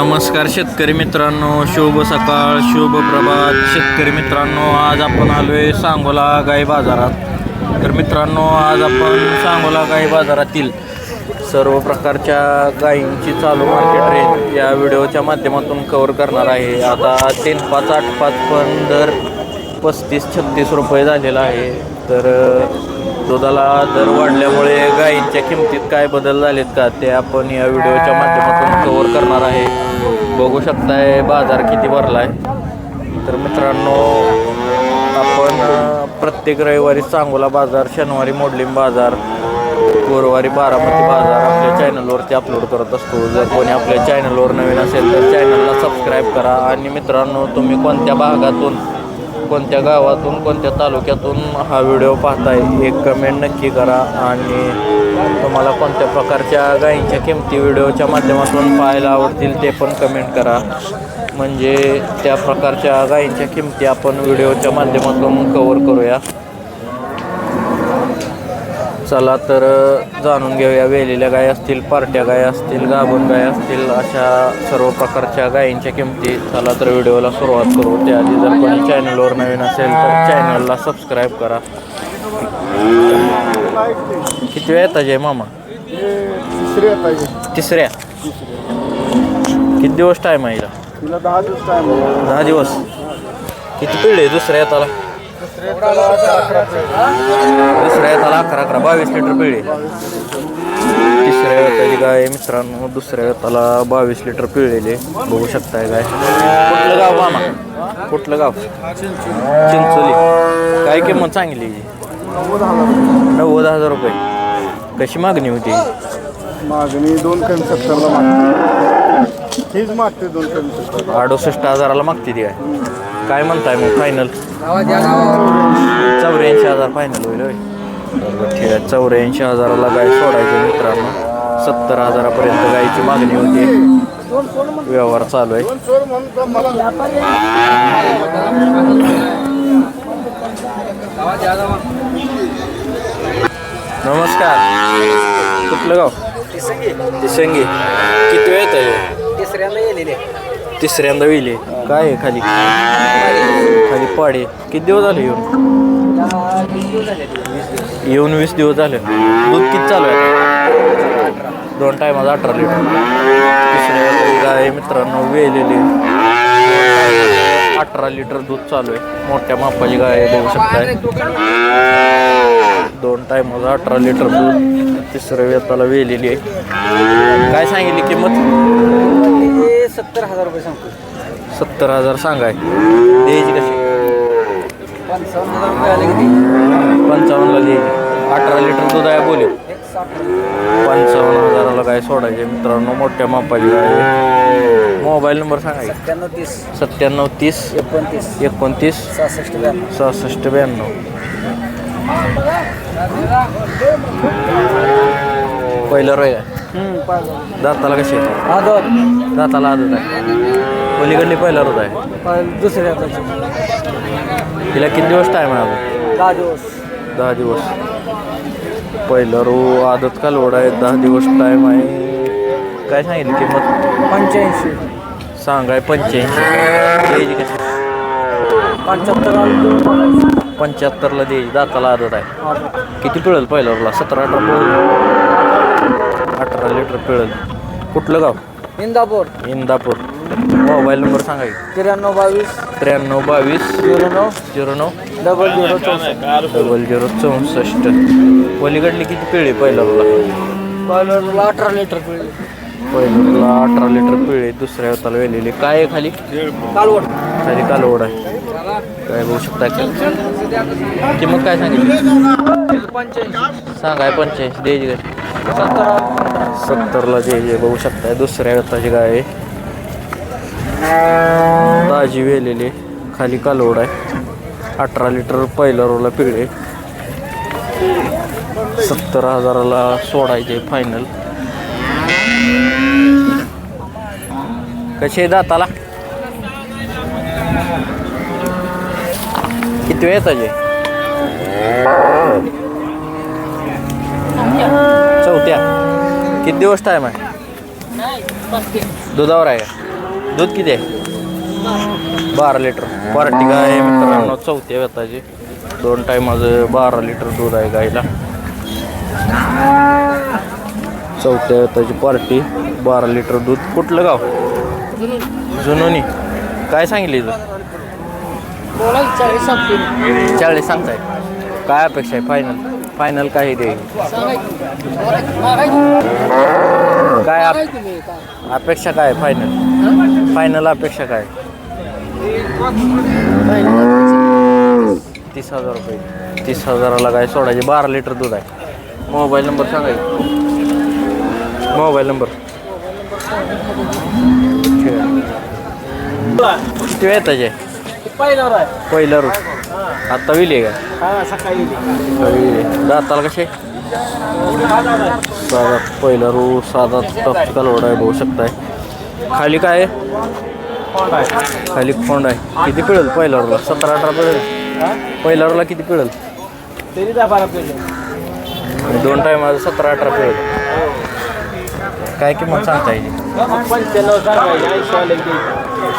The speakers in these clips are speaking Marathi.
नमस्कार शेतकरी मित्रांनो शुभ सकाळ शुभ प्रभात. शेतकरी मित्रांनो आज आपण आलो आहे सांगोला गाई बाजारात. तर मित्रांनो आज आपण सांगोला गाई बाजारातील सर्व प्रकारच्या गायींची चालू मार्केट रेट या व्हिडिओच्या माध्यमातून कवर करणार आहे. आता तीन पाच आठ पाच पण दर पस्तीस छत्तीस रुपये झालेला आहे. तर दुधाला दर वाढल्यामुळे गायींच्या किमतीत काय बदल झालेत का ते आपण या व्हिडिओच्या माध्यमातून कव्हर करणार आहे. बघू शकताय बाजार किती भरला आहे तर मित्रांनो आपण प्रत्येक रविवारी सांगोला बाजार शनिवारी मोडलिंब बाजार गुरुवारी बारामती बाजार आपल्या चॅनलवरती अपलोड करत असतो. जर कोणी आपल्या चॅनलवर नवीन असेल तर चॅनलला सबस्क्राईब करा. आणि मित्रांनो तुम्ही कोणत्या भागातून कोणत्या गावातून कोणत्या तालुक्यातून हा व्हिडिओ पाहताय एक कमेंट नक्की करा आणि तुम्हाला कोणत्या प्रकारच्या गायींच्या किमती व्हिडिओच्या माध्यमातून पाहायला आवडतील ते पण कमेंट करा. म्हणजे त्या प्रकारच्या गायींच्या किमती आपण व्हिडिओच्या माध्यमातून कवर करूया. चला तर जाणून घेऊया वेलेल्या गाय असतील पार्ट्या गाय असतील गाभण गाय असतील अशा सर्व प्रकारच्या गायींच्या किमती. चला तर व्हिडिओला सुरुवात करू. त्याआधी जर कोणी चॅनलवर नवीन असेल तर चॅनलला सबस्क्राईब करा. किती वेळ येतात जय मामा? तिसऱ्या. किती दिवस टाईम आहे दहा दिवस टाइम दहा दिवस. किती पिढे दुसऱ्या येताला दुसऱ्या येताला अकरा अकरा बावीस लिटर पिळे तिसऱ्या येताची गाय मित्रांनो दुसऱ्या येताला बावीस लिटर पिळलेले. बघू शकताय गाय कुठलं गाव मामा कुठलं गाव चिंचोली काय? किंमत सांगली हिची? नव्वद हजार रुपये कशी मागणी होती मागणी दोन कमी सत्तरला मागते. हीच मागते दोन कमी सत्तर अडुसष्ट हजाराला मागते ती काय? काय म्हणताय मग फायनल चौऱ्याऐंशी हजार फायनल होईल होय. बरोबर ठीक आहे. चौऱ्याऐंशी हजाराला गाय सोडायची मित्रांनो. सत्तर हजारापर्यंत गायची मागणी होती. व्यवहार चालू आहे. नमस्कार. कुठलं गाव? तिसंगी किती वेळ येत तिसऱ्यांदा येलेले तिसऱ्यांदा विले. काय आहे खाली? खाली पाडे. किती दिवस झाले येऊन? येऊन वीस दिवस झाले. दूध किती चालू आहे? दोन टायमाचा अठरा लिटर. तिसऱ्या गाय मित्रांनो वेलेले. अठरा लिटर दूध चालू आहे. मोठ्या मापाची गाय देऊ बघू शकताय. दोन टायमाचा अठरा लिटर दूध. तिसऱ्या वेताला वेलेली आहे. काय सांगितली किंमत? सत्तर हजार रुपये सांगतो सत्तर हजार सांगाय. द्यायची कशी? पंचावन्न हजार रुपये आले किती पंचावन्नला द्यायची. अठरा लिटर दूध आहे बोले. पंचावन्न हजाराला काय सोडायचे मित्रांनो? मोठ्या मापाची मोबाईल नंबर सांगा की. सत्त्याण्णव तीस. सत्त्याण्णव तीस. एकोणतीस. एकोणतीस. सहासष्ट ब्याण्णव. सहासष्ट ब्याण्णव. पहिलं रोय दाताला कशी दोन दाताला आदत आहे. पलीकडली पहिला रोज आहे. दुसऱ्या तिला किती दिवस टाईम आहे दहा दिवस. दहा दिवस. पहिलं रो आदत का लोड आहे? दहा दिवस टाईम आहे. काय सांगितलं किंमत? पंच्याऐंशी. सांगाय पंच्याऐंशी. पंच्याहत्तर पंच्याहत्तरला द्यायची दाताला आदत आहे. किती पिळेल पहिल्या रोला सतरा अठरा पिळेल? अठरा लिटर पिळेल. कुठलं गाव? इंदापूर. इंदापूर. मोबाईल नंबर सांगा. त्र्याण्णव बावीस. त्र्याण्णव बावीस. झिरो नऊ. झिरो नऊ. डबल झिरो चौसष्ट. डबल झिरो चौसष्ट. पलीकडली किती पिळे पहिल्या रोला बॉयलरला अठरा लिटर पिळले. पहिल्याला अठरा लिटर पिळे दुसऱ्या हाताला वेलेली. काय आहे खाली? कालवड. खाली कालवड आहे. काय बघू शकता किंमत काय सांगितली? पंच्याऐंशी. सांगाय पंच्याऐंशी. द्यायची काय सत्तर. सत्तरला द्यायची बघू शकताय दुसऱ्या हाताची गाय आहे. ताजी वेलेली खाली कालवड आहे. अठरा लिटर पहिला रोला पिळे सत्तर हजाराला सोडायचे फायनल कसे दाताला? किती वेळ येताचे चौथ्या. किती दिवस टाईम आहे? दुधावर आहे. का दूध किती आहे? बारा लिटर. पार्टी गाय आहे मित्रांनो? चौथ्या वेताची. दोन माझं बारा लिटर दूध आहे गायला चौथ्या वेताची पार्टी बारा लिटर दूध. कुठलं गाव? जुनोनी. काय सांगितलं इथं चाळीस सांगताय. काय अपेक्षा आहे? फायनल फायनल काय दे. काय अप- अपेक्षा काय फायनल फायनल अपेक्षा काय? तीस हजार रुपये. तीस हजाराला काय सोडायचे? बारा लिटर दूध आहे. मोबाईल नंबर सांगायचं मोबाईल नंबर किती वेळ त्याचे पहिला रूट आता विली आहे का? सकाळी दाताला कसे? साधात पहिला रू साधा टप कलवड आहे बघू शकताय. खाली काय आहे? खाली खोंड आहे. किती पिळेल पहिल्या रूला सतरा अठरा पिळेल? पहिल्या रूला किती पिळेल? तरी दहा बारा पेले आणि दोन टायमाला सतरा अठरा पिळेल. काय किंमत सांगता येईल पंच्याण्णव सांगायचे ऐंशी आले की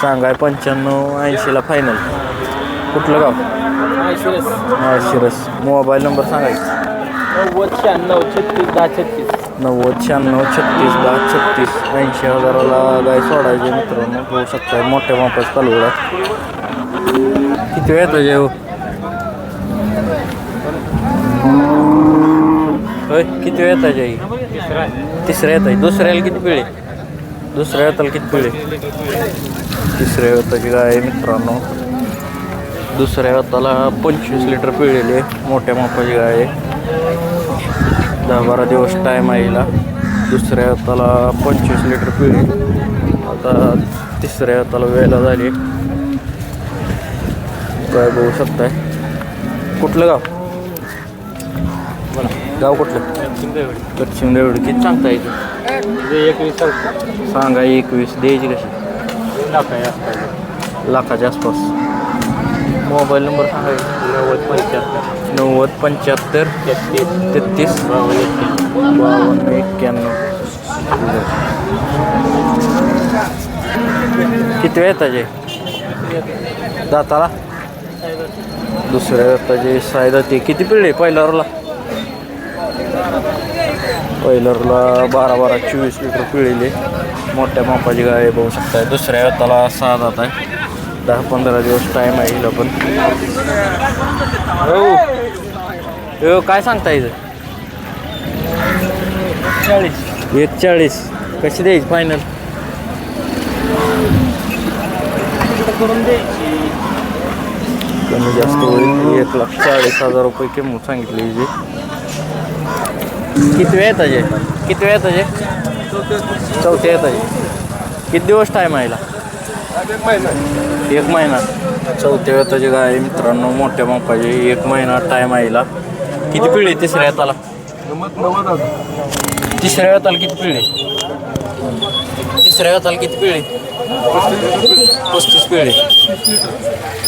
सांगाय पंच्याण्णव ऐंशीला फायनल कुठलं गाव? ऐंशी शिरस मोबाईल नंबर सांगायचं नव्वद शहाण्णव छत्तीस दहा छत्तीस. नव्वद शहाण्णव छत्तीस दहा छत्तीस ऐंशी हजाराला गाय सोडायचे मित्रांनो. होऊ शकतात मोठ्या मापास कालवडा किती वेळ तुझे हो होय किती वेळ येताय ही तिसऱ्या येत आहे दुसऱ्याला किती पिळे? दुसऱ्या येताला किती पिळे तिसऱ्या येताची गाय आहे मित्रांनो. दुसऱ्या येताला पंचवीस लिटर पिळलेले मोठ्या मापाची गाय आहे. दहा बारा दिवस टाईम आहे हिला. दुसऱ्या हाताला पंचवीस लिटर पिळी आता तिसऱ्या हाताला वेळेला झाली. काय बघू शकताय. कुठलं गाव? गाव कुठलं? दक्षिण देवड किती सांगता येते एकवीस सांगा एकवीस. द्यायची कशी? लाखाच्या आसपास. मोबाईल नंबर सांगायचा नव्वद पंच्याहत्तर. नव्वद पंच्याहत्तर तेहतीस. बावन्न एक्क्याण्णव. किती वेळ येताचे दाताला? दुसऱ्या येताचे सायदा ते. किती पिढे पहिल्यावरला पहिल्यावरला बारा बारा चोवीस लिटर पिळेले. मोठ्या मापाची गाय बघू शकताय. दुसऱ्या येताला सहा दात आहे. दहा पंधरा दिवस टाईम आहे हिला पण. हो. हो काय सांगता इथं? चाळीस. एक चाळीस कशी द्यायची फायनल करून द्यायची कमी जास्त होईल. एक लाख चाळीस हजार रुपये किंमत सांगितली हिची. किती वेळ येताचे किती वेळ चौथे चौथ्या येताचे किती दिवस टाईम आहे एक महिना. चौथ्या वेताची गाय मित्रांनो मोठ्या मापाची एक महिना टाईम आहे किती पिढी तिसऱ्या येताला? तिसऱ्या येताला किती पिढी तिसऱ्या येताला किती पिढी पस्तीस पिढी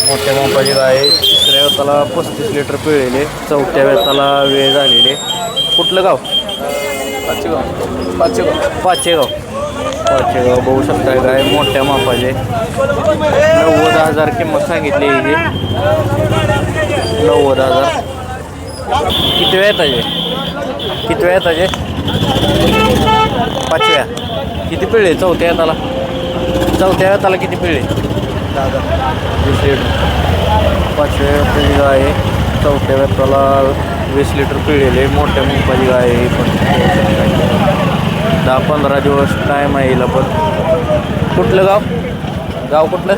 मोठ्या मापाची गाय आहे. तिसऱ्या वेताला पस्तीस लिटर पिळलेले चौथ्या वेताला वेळ झालेले. कुठलं गाव? पाचगाव. पाचगाव. पाचेगाव. पाचेगाव बघू शकता गाय मोठ्या मापाचे. नव्वद हजार किंमत सांगितली हिची नव्वद हजार. किती वेळ येताचे किती वेळ येताचे पाचव्या. किती पिळे चौथ्या येताला चौथ्या येताला किती पिळे वीस लिटर पाचव्या पिढी गाय आहे. चौथ्या व्यक्ताला वीस लिटर पिळेले मोठ्या मुंबाची गाय आहे. पण दहा पंधरा दिवस टाईम आहे हिला पण. कुठलं गाव? गाव कुठलं?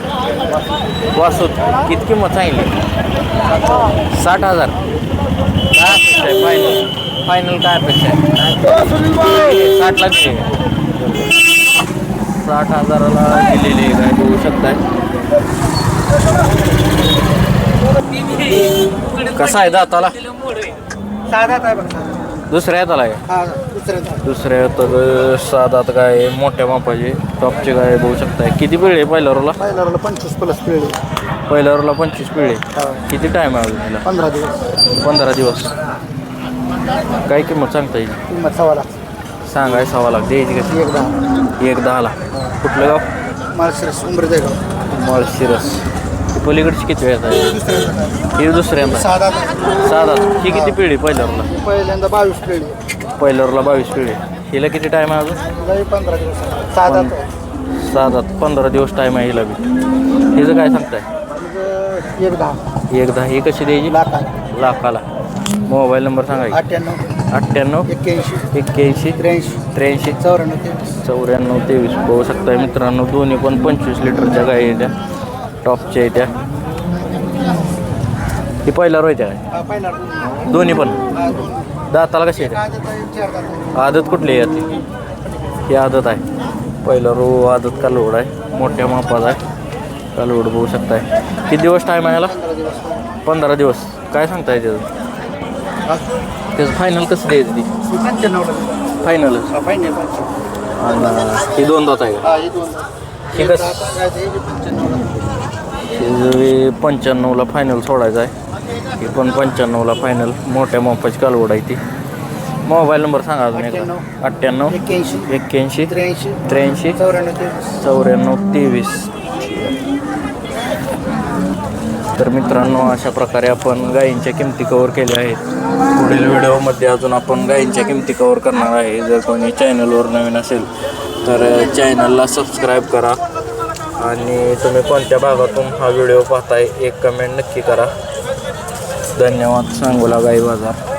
वासूत किती किंमत सांगितली साठ हजार. काय अपेक्षा आहे? फायनल फायनल काय अपेक्षा आहे? साठ लाख साठ हजाराला दिलेली आहे. काय बघू शकताय. कसा आहे दाताला दुसऱ्या हाताला आहे? दुसऱ्या हातात सात गाय आहे, मोठ्या मापाची. टॉपची आहे, बघू शकताय. किती पिळे आहे पहिल्या रोला पंचवीस प्लस पिळले पहिल्या रोला पंचवीस पिळे. किती टाईम आहे अजून पंधरा दिवस. पंधरा दिवस. काय किंमत सांगता येईल? किंमत सव्वा लाख. सांगाय सव्वा लाख. द्यायची कशी? एक दहा. एक दहाला. कुठलं गाव? माळशिरस उमरे गाव. माळशिरस ही पलीकडची किती वेळात आहे? ही दुसऱ्यांदा साधा साधा ही किती पिढी पहिल्यावरला? पहिल्यांदा बावीस पिढी. पहिल्यावरला बावीस पिढी. हिला किती टाईम आहे अजून? पंधरा दिवस. साधा सात पंधरा दिवस टाईम आहे हिला बी. हिचं काय सांगताय? एक दहा. एक दहा. ही कशी द्यायची? लाखा लाखाला. मोबाईल नंबर सांगायची अठ्ठ्याण्णव. अठ्ठ्याण्णव एक्क्याऐंशी एक्क्याऐंशी त्र्याऐंशी त्र्याऐंशी चौऱ्याण्णव तेवीस. चौऱ्याण्णव तेवीस. पाहू शकताय मित्रांनो दोन्ही पण पंचवीस लिटरच्या गाई आहेत त्या. टॉपच्या आहेत त्या. ही पहिला रोयत्या काय हा, पहिला दोन्ही पण. हा, दोन. दाताला कशी आहे? चार. आदत कुठली आहे याची ही आदत आहे. पहिला रो आदत कालवड आहे. मोठ्या मापात आहे. कालवड बघू शकताय. किती दिवस टाईम आहे याला? पंधरा दिवस. पंधरा दिवस. काय सांगताय त्याचं हा. त्याचं फायनल कसं द्यायचं ती? फायनल ही दोन दात आहे का? हा, एक कसं? हे पंच्याण्णवला फायनल सोडायचं आहे. ही पण पंच्याण्णवला फायनल मोठ्या मापाची कालवड आहे ती. मोबाईल नंबर सांगा अजून एकदा. अठ्ठ्याण्णव. एक्क्याऐंशी. त्र्याऐंशी. चौऱ्याण्णव तेवीस. तर मित्रांनो अशा प्रकारे आपण गायींच्या किमती कवर केल्या आहेत. पुढील व्हिडिओमध्ये अजून आपण गायींच्या किमती कवर करणार आहे. जर कोणी चॅनलवर नवीन असेल तर चॅनलला सबस्क्राईब करा. आणि तुम्ही कोणत्या भागातून हा व्हिडिओ पाहताय एक कमेंट नक्की करा. धन्यवाद. सांगोला गाई बाजार.